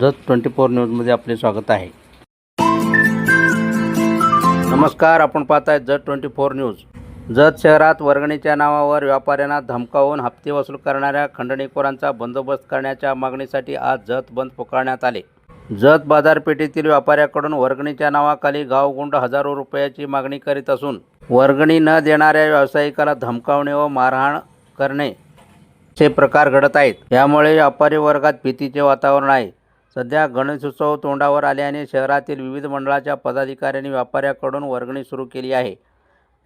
Jat twenty four न्यूजमध्ये आपले स्वागत आहे. नमस्कार आपण पाहत आहे Jath twenty four news. Jath शहरात वर्गणीच्या नावावर व्यापाऱ्यांना धमकावून हप्ते वसूल करणाऱ्या खंडणीखोरांचा बंदोबस्त करण्याच्या मागणीसाठी आज जत बंद पुकारण्यात आले. जत बाजारपेठेतील व्यापाऱ्याकडून वर्गणीच्या नावाखाली गावगुंड हजारो रुपयाची मागणी करीत असून वर्गणी न देणाऱ्या व्यावसायिकाला धमकावणे व मारहाण करणे चे प्रकार घडत आहेत. यामुळे व्यापारी वर्गात भीतीचे वातावरण आहे. सध्या गणेशोत्सव तोंडावर आल्याने शहरातील विविध मंडळाच्या पदाधिकाऱ्यांनी व्यापाऱ्याकडून वर्गणी सुरू केली आहे.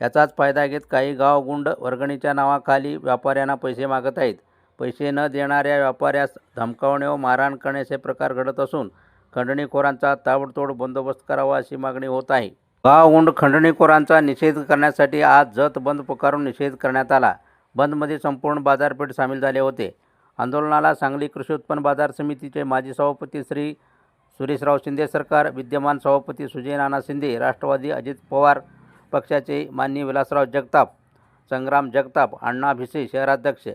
याचाच फायदा घेत काही गावगुंड वर्गणीच्या नावाखाली व्यापाऱ्यांना पैसे मागत आहेत. पैसे न देणाऱ्या व्यापाऱ्यास धमकावणे व मारहाण करण्याचे प्रकार घडत असून खंडणीखोरांचा ताबडतोड बंदोबस्त करावा अशी मागणी होत आहे. गावगुंड खंडणीखोरांचा निषेध करण्यासाठी आज जत बंद पुकारून निषेध करण्यात आला. बंदमध्ये संपूर्ण बाजारपेठ सामील झाले होते. आंदोलनाला सांगली कृषी उत्पन्न बाजार समितीचे माजी सभापती श्री सुरेशराव शिंदे सरकार विद्यमान सभापती सुजय नाना शिंदे राष्ट्रवादी अजित पवार पक्षाचे माननीय विलासराव जगताप संग्राम जगताप अण्णा भिसे शहराध्यक्ष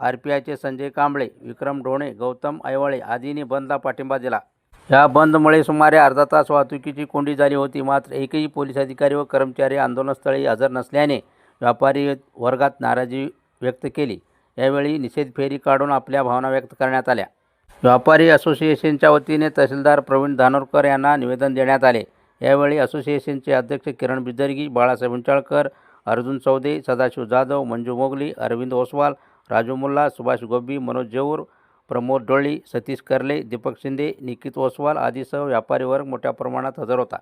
आर पी आयचे संजय कांबळे विक्रम ढोणे गौतम ऐवळे आदींनी बंदला पाठिंबा दिला. या बंदमुळे सुमारे अर्धा तास वाहतुकीची कोंडी झाली होती. मात्र एकही पोलीस अधिकारी व कर्मचारी आंदोलनस्थळी हजर नसल्याने व्यापारी वर्गात नाराजी व्यक्त केली. यावेळी निषेध फेरी काढून आपल्या भावना व्यक्त करण्यात आल्या. व्यापारी असोसिएशनच्या वतीने तहसीलदार प्रवीण धानोरकर यांना निवेदन देण्यात आले. यावेळी असोसिएशनचे अध्यक्ष किरण बिदर्गी बाळासाहेब उंचाळकर अर्जुन चौधे सदाशिव जाधव मंजू मोगली अरविंद ओसवाल राजू मुल्ला सुभाष गोबी मनोज जेऊर प्रमोद डोळी सतीश कर्ले दीपक शिंदे निकित ओसवाल आदीसह व्यापारी वर्ग मोठ्या प्रमाणात हजर होता.